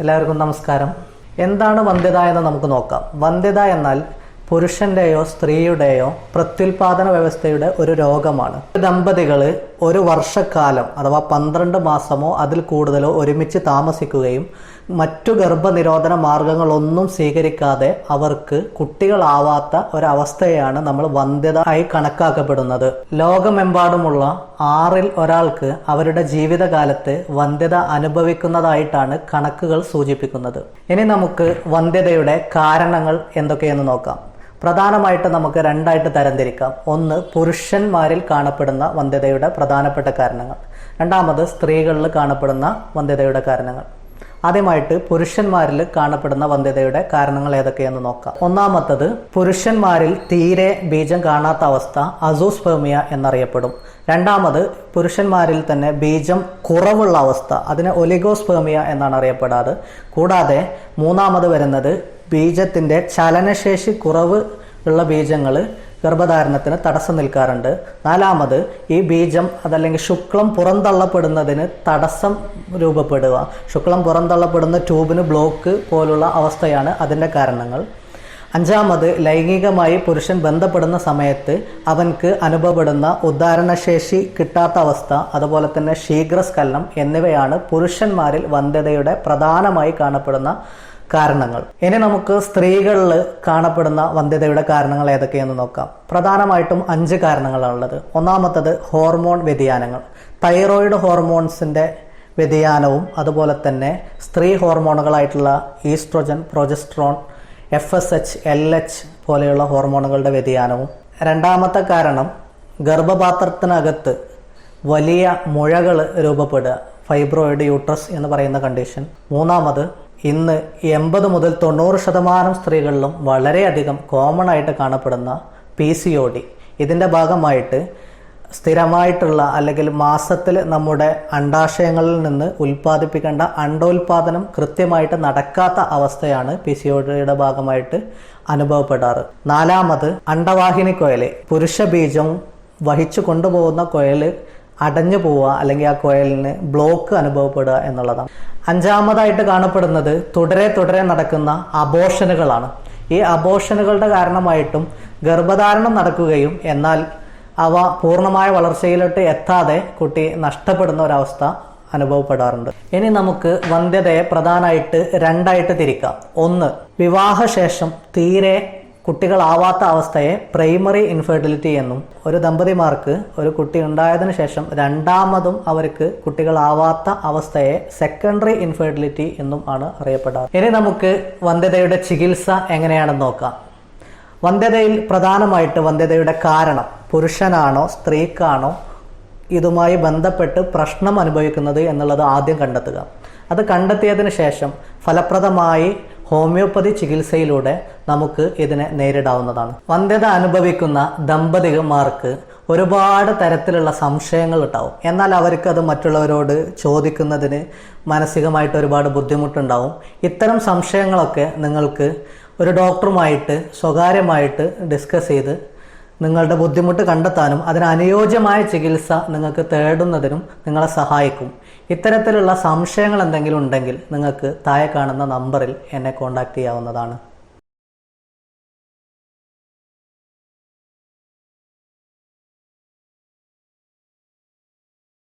എല്ലാവർക്കും നമസ്കാരം. എന്താണ് വന്ധ്യത എന്ന് നമുക്ക് നോക്കാം. വന്ധ്യത എന്നാൽ പുരുഷന്റെയോ സ്ത്രീയുടെയോ പ്രത്യുൽപാദന വ്യവസ്ഥയുടെ ഒരു രോഗമാണ്. ദമ്പതികൾ ഒരു വർഷക്കാലം അഥവാ പന്ത്രണ്ട് മാസമോ അതിൽ കൂടുതലോ ഒരുമിച്ച് താമസിക്കുകയും മറ്റു ഗർഭനിരോധന മാർഗങ്ങളൊന്നും സ്വീകരിക്കാതെ അവർക്ക് കുട്ടികളാവാത്ത ഒരവസ്ഥയാണ് നമ്മൾ വന്ധ്യത ആയി കണക്കാക്കപ്പെടുന്നത്. ലോകമെമ്പാടുമുള്ള ആറിൽ ഒരാൾക്ക് അവരുടെ ജീവിതകാലത്ത് വന്ധ്യത അനുഭവിക്കുന്നതായിട്ടാണ് കണക്കുകൾ സൂചിപ്പിക്കുന്നത്. ഇനി നമുക്ക് വന്ധ്യതയുടെ കാരണങ്ങൾ എന്തൊക്കെയെന്ന് നോക്കാം. പ്രധാനമായിട്ട് നമുക്ക് രണ്ടായിട്ട് തരംതിരിക്കാം. ഒന്ന് പുരുഷന്മാരിൽ കാണപ്പെടുന്ന വന്ധ്യതയുടെ പ്രധാനപ്പെട്ട കാരണങ്ങൾ. രണ്ടാമത് സ്ത്രീകളിൽ കാണപ്പെടുന്ന വന്ധ്യതയുടെ കാരണങ്ങൾ. ആദ്യമായിട്ട് പുരുഷന്മാരിൽ കാണപ്പെടുന്ന വന്ധ്യതയുടെ കാരണങ്ങൾ ഏതൊക്കെയെന്ന് നോക്കാം. ഒന്നാമത്തത് പുരുഷന്മാരിൽ തീരെ ബീജം കാണാത്ത അവസ്ഥ അസോസ്പെർമിയ എന്നറിയപ്പെടും. രണ്ടാമത് പുരുഷന്മാരിൽ തന്നെ ബീജം കുറവുള്ള അവസ്ഥ അതിനെ ഒലിഗോസ്പെർമിയ എന്നാണ് അറിയപ്പെടാറ് കൂടാതെ മൂന്നാമത് വരുന്നത് ബീജത്തിന്റെ ചലനശേഷി കുറവ് ഉള്ള ബീജങ്ങൾ ഗർഭധാരണത്തിന് തടസ്സം നിൽക്കാറുണ്ട്. നാലാമത് ഈ ബീജം അതല്ലെങ്കിൽ ശുക്ലം പുറന്തള്ളപ്പെടുന്നതിന് തടസ്സം രൂപപ്പെടുക. ശുക്ലം പുറന്തള്ളപ്പെടുന്ന ട്യൂബിന് ബ്ലോക്ക് പോലുള്ള അവസ്ഥയാണ് അതിന്റെ കാരണങ്ങൾ. അഞ്ചാമത് ലൈംഗികമായി പുരുഷൻ ബന്ധപ്പെടുന്ന സമയത്ത് അവൻക്ക് അനുഭവപ്പെടുന്ന ഉദ്ധാരണശേഷി കിട്ടാത്ത അവസ്ഥ അതുപോലെ തന്നെ ശീഘ്രസ്ഖലനം എന്നിവയാണ് പുരുഷന്മാരിൽ വന്ധ്യതയുടെ പ്രധാനമായി കാണപ്പെടുന്ന കാരണങ്ങൾ. ഇനി നമുക്ക് സ്ത്രീകളിൽ കാണപ്പെടുന്ന വന്ധ്യതയുടെ കാരണങ്ങൾ ഏതൊക്കെയെന്ന് നോക്കാം. പ്രധാനമായിട്ടും അഞ്ച് കാരണങ്ങളാണുള്ളത് ഒന്നാമത്തത് ഹോർമോൺ വ്യതിയാനങ്ങൾ. തൈറോയിഡ് ഹോർമോൺസിന്റെ വ്യതിയാനവും അതുപോലെ തന്നെ സ്ത്രീ ഹോർമോണുകളായിട്ടുള്ള oestrogen progesterone F S H L H പോലെയുള്ള ഹോർമോണുകളുടെ വ്യതിയാനവും. രണ്ടാമത്തെ കാരണം ഗർഭപാത്രത്തിനകത്ത് വലിയ മുഴകൾ രൂപപ്പെടുക. ഫൈബ്രോയിഡ് യൂട്രസ് എന്ന് പറയുന്ന കണ്ടീഷൻ മൂന്നാമത് ഇന്ന് എൺപത് മുതൽ തൊണ്ണൂറ് ശതമാനം സ്ത്രീകളിലും വളരെയധികം കോമൺ ആയിട്ട് കാണപ്പെടുന്ന പി സി ഒ ഡി ഇതിന്റെ ഭാഗമായിട്ട് സ്ഥിരമായിട്ടുള്ള അല്ലെങ്കിൽ മാസത്തിൽ നമ്മുടെ അണ്ടാശയങ്ങളിൽ നിന്ന് ഉൽപ്പാദിപ്പിക്കേണ്ട അണ്ടോൽപാദനം കൃത്യമായിട്ട് നടക്കാത്ത അവസ്ഥയാണ് പി സി ഒയുടെ ഭാഗമായിട്ട് അനുഭവപ്പെടാറ്. നാലാമത് അണ്ടവാഹിനി കുഴൽ പുരുഷ ബീജം വഹിച്ചു കൊണ്ടുപോകുന്ന കുഴൽ അടഞ്ഞു പോവുക അല്ലെങ്കിൽ ആ കുഴലിന് ബ്ലോക്ക് അനുഭവപ്പെടുക എന്നുള്ളതാണ്. അഞ്ചാമതായിട്ട് കാണപ്പെടുന്നത് തുടരെ തുടരെ നടക്കുന്ന അബോഷനുകളാണ് ഈ അബോഷനുകളുടെ കാരണമായിട്ടും ഗർഭധാരണം നടക്കുകയും എന്നാൽ അവ പൂർണമായ വളർച്ചയിലോട്ട് എത്താതെ കുട്ടി നഷ്ടപ്പെടുന്ന ഒരവസ്ഥ അനുഭവപ്പെടാറുണ്ട്. ഇനി നമുക്ക് വന്ധ്യതയെ പ്രധാനമായിട്ട് രണ്ടായിട്ട് തിരിക്കാം. ഒന്ന് വിവാഹശേഷം തീരെ കുട്ടികളാവാത്ത അവസ്ഥയെ പ്രൈമറി ഇൻഫെർട്ടിലിറ്റി എന്നും ഒരു ദമ്പതിമാർക്ക് ഒരു കുട്ടി ഉണ്ടായതിനു ശേഷം രണ്ടാമതും അവർക്ക് കുട്ടികളാവാത്ത അവസ്ഥയെ സെക്കൻഡറി ഇൻഫെർട്ടിലിറ്റി എന്നും ആണ് അറിയപ്പെടാറ് ഇനി നമുക്ക് വന്ധ്യതയുടെ ചികിത്സ എങ്ങനെയാണെന്ന് നോക്കാം. വന്ധ്യതയിൽ പ്രധാനമായിട്ട് വന്ധ്യതയുടെ കാരണം പുരുഷനാണോ സ്ത്രീക്കാണോ ഇതുമായി ബന്ധപ്പെട്ട് പ്രശ്നം അനുഭവിക്കുന്നത് എന്നുള്ളത് ആദ്യം കണ്ടെത്തുക. അത് കണ്ടെത്തിയതിന് ശേഷം ഫലപ്രദമായി ഹോമിയോപ്പതി ചികിത്സയിലൂടെ നമുക്ക് ഇതിനെ നേരിടാവുന്നതാണ്. വന്ധ്യത അനുഭവിക്കുന്ന ദമ്പതികന്മാർക്ക് ഒരുപാട് തരത്തിലുള്ള സംശയങ്ങൾ ഉണ്ടാവും. എന്നാൽ അവർക്ക് അത് മറ്റുള്ളവരോട് ചോദിക്കുന്നതിന് മാനസികമായിട്ട് ഒരുപാട് ബുദ്ധിമുട്ടുണ്ടാവും. ഇത്തരം സംശയങ്ങളൊക്കെ നിങ്ങൾക്ക് ഒരു ഡോക്ടറുമായിട്ട് സ്വകാര്യമായിട്ട് ഡിസ്കസ് ചെയ്ത് നിങ്ങളുടെ ബുദ്ധിമുട്ട് കണ്ടെത്താനും അതിനനുയോജ്യമായ ചികിത്സ നിങ്ങൾക്ക് തേടുന്നതിനും നിങ്ങളെ സഹായിക്കും. ഇത്തരത്തിലുള്ള സംശയങ്ങൾ എന്തെങ്കിലും ഉണ്ടെങ്കിൽ നിങ്ങൾക്ക് താഴെ കാണുന്ന നമ്പറിൽ എന്നെ കോൺടാക്റ്റ് ചെയ്യാവുന്നതാണ്.